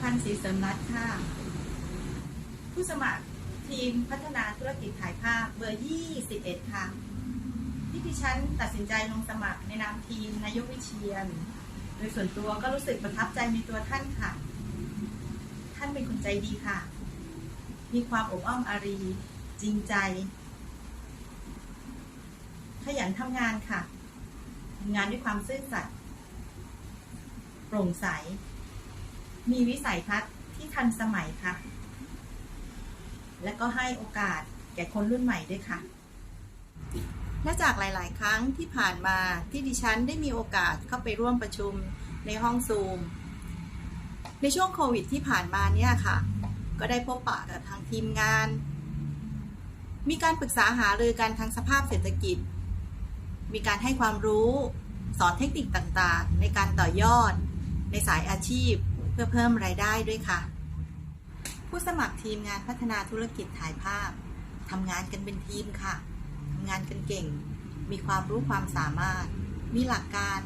พันธ์ศรีเสริมรัตน์ค่ะ ผู้สมัครทีมพัฒนาธุรกิจถ่ายภาพเบอร์ 21 ค่ะ ที่ดิฉันตัดสินใจลงสมัครในนามทีมนายกวิเชียน โดยส่วนตัวก็รู้สึกประทับใจในตัวท่านค่ะ ท่านเป็นคนใจดีค่ะ มีความอบอ้อมอารี จริงใจ ขยันทำงานค่ะทำงานด้วยความซื่อสัตย์โปร่งใส มีวิสัยทัศน์ที่ทันสมัยค่ะ และก็ให้โอกาสแก่คนรุ่นใหม่ด้วยค่ะ และจากหลาย ๆ ครั้งที่ผ่านมาที่ดิฉันได้มีโอกาสเข้าไปร่วมประชุมในห้องซูม ในช่วงโควิดที่ผ่านมาเนี่ยค่ะ ก็ได้พบปะกับทางทีมงาน มีการปรึกษาหารือกันทางสภาพเศรษฐกิจ มีการให้ความรู้ สอนเทคนิคต่าง ๆ ในการต่อยอด ในสายอาชีพ เพื่อเพิ่มรายได้ด้วยค่ะ ผู้สมัครทีมงานพัฒนาธุรกิจถ่ายภาพทำงานกันเป็นทีมค่ะทำงานกันเก่ง มีความรู้ความสามารถ มีหลักการ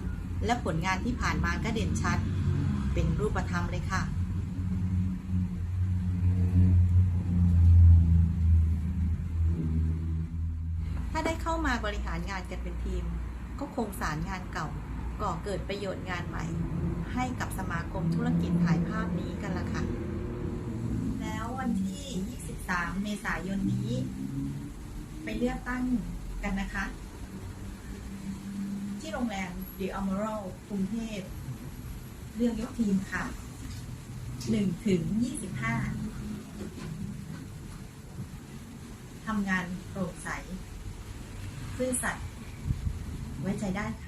และผลงานที่ผ่านมาก็เด่นชัด เป็นรูปธรรมเลยค่ะถ้าได้เข้ามาบริหารงานกันเป็นทีม ก็คงสารงานเก่า ก่อเกิดประโยชน์งานใหม่ ให้กับสมาคมธุรกิจถ่ายภาพนี้กันละค่ะ แล้ววันที่ 23 เมษายนนี้ ไปเลือกตั้งกันนะคะ ที่โรงแรม The Emerald กรุงเทพ เลือกยกทีมค่ะ 1 ถึง 25ทำงานโปร่งใสซื่อสัตย์ไว้ใจได้ค่ะ